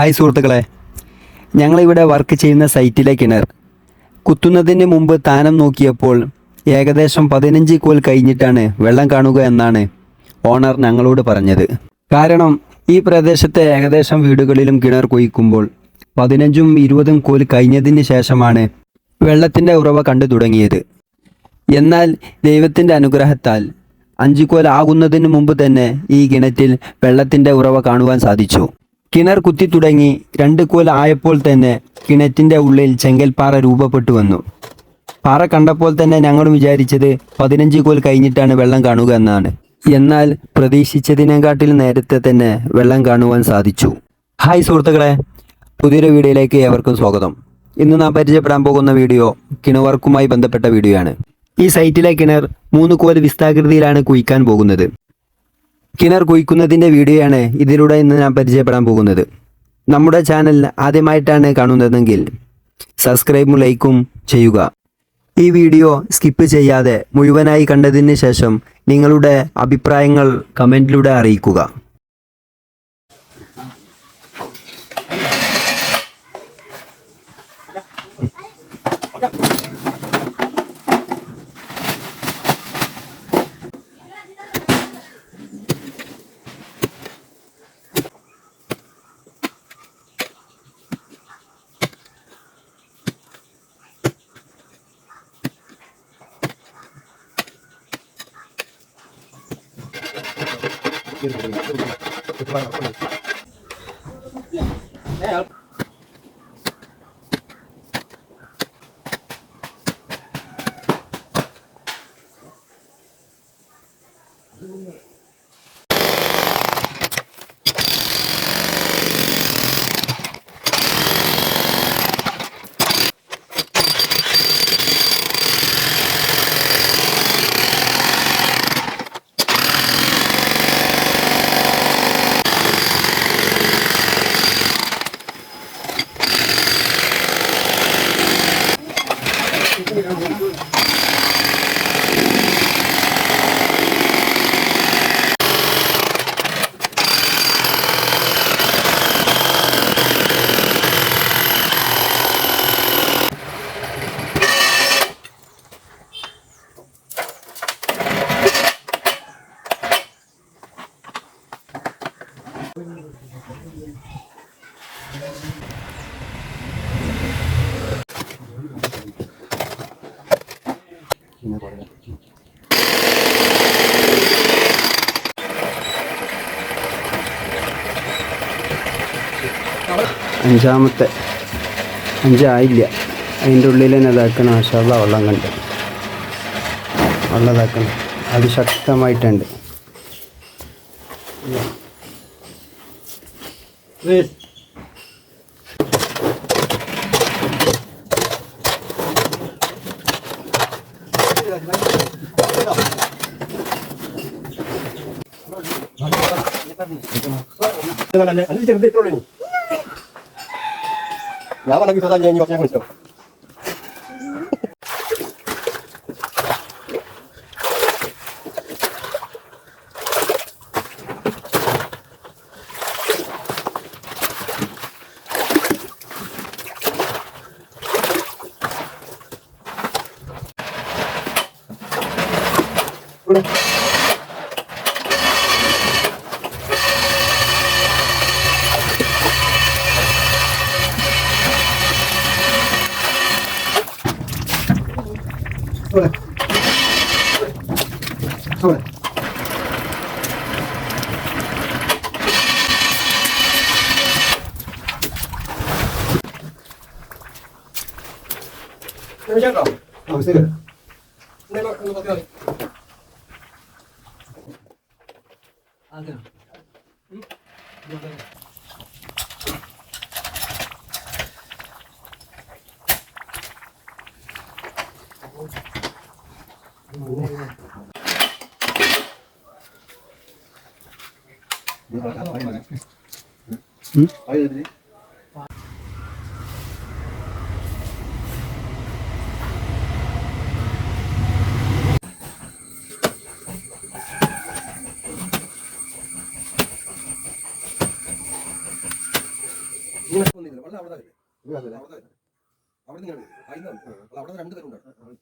Hi സുഹൃത്തുക്കളെ. ഞങ്ങളിവിടെ work ചെയ്യുന്ന സൈറ്റിലെ കിണർ. കുത്തുന്നതിന് മുമ്പ് താനം നോക്കിയപ്പോൾ ഏകദേശം പതിനഞ്ച് കോൽ കഴിഞ്ഞിട്ടാണ് വെള്ളം കാണുക എന്നാണ് ഓണർ ഞങ്ങളോട് പറഞ്ഞത്. കാരണം ഈ പ്രദേശത്തെ ഏകദേശം വീടുകളിലും കിണർ കുഴിക്കുമ്പോൾ പതിനഞ്ചും ഇരുപതും കോൽ കഴിഞ്ഞതിന് ശേഷമാണ് വെള്ളത്തിന്റെ ഉറവ കണ്ടു തുടങ്ങിയത്. എന്നാൽ ദൈവത്തിന്റെ അനുഗ്രഹത്താൽ അഞ്ചു കോൽ ആകുന്നതിന് മുമ്പ് തന്നെ ഈ കിണറ്റിൽ വെള്ളത്തിന്റെ ഉറവ കാണുവാൻ സാധിച്ചു. കിണർ കുത്തി തുടങ്ങി രണ്ട് കോൽ ആയപ്പോൾ തന്നെ കിണറ്റിന്റെ ഉള്ളിൽ ചെങ്കൽപ്പാറ രൂപപ്പെട്ടു വന്നു. പാറ കണ്ടപ്പോൾ തന്നെ ഞങ്ങൾ വിചാരിച്ചത് പതിനഞ്ച് കോൽ കഴിഞ്ഞിട്ടാണ് വെള്ളം കാണുക എന്നാണ്. എന്നാൽ പ്രതീക്ഷിച്ചതിനെക്കാട്ടിൽ നേരത്തെ തന്നെ വെള്ളം കാണുവാൻ സാധിച്ചു. ഹായ് സുഹൃത്തുക്കളെ പുതിയൊരു വീഡിയോയിലേക്ക് ഏവർക്കും സ്വാഗതം. ഇന്ന് നാം പരിചയപ്പെടാൻ പോകുന്ന വീഡിയോ കിണവർക്കുമായി ബന്ധപ്പെട്ട വീഡിയോ ആണ് ഈ സൈറ്റിലെ കിണർ മൂന്ന് കോൽ വിസ്താകൃതിയിലാണ് കുഴിക്കാൻ പോകുന്നത്. കിണർ കുഴിക്കുന്നതിന്റെ വീഡിയോയാണ് ഇതിലൂടെ ഇന്ന് ഞാൻ പരിചയപ്പെടാൻ പോകുന്നത്. നമ്മുടെ ചാനൽ ആദ്യമായിട്ടാണ് കാണുന്നതെങ്കിൽ സബ്സ്ക്രൈബും ലൈക്കും ചെയ്യുക. ഈ വീഡിയോ സ്കിപ്പ് ചെയ്യാതെ മുഴുവനായി കണ്ടതിന് ശേഷം നിങ്ങളുടെ അഭിപ്രായങ്ങൾ കമന്റിലൂടെ അറിയിക്കുക. É, അഞ്ചാമത്തെ അഞ്ചായില്ല. അതിന്റെ ഉള്ളിൽ തന്നെ ഇതാക്കണം. ആശാള്ള വെള്ളം കണ്ട്. വെള്ളം ഇതാക്കണം. അത് ശക്തമായിട്ടുണ്ട്. です、やばなぎさだに、にわちゃんですよ。Terima kasih. Oh, saya. Nama kamu pakai. 아, 그래. 뭐? 응? 아이들이? ഇങ്ങനെ വന്നില്ല വെള്ളം അവിടെ അവിടെ അവിടെ നിങ്ങൾ അവിടെ രണ്ട് തരം ഉണ്ടായിരുന്നു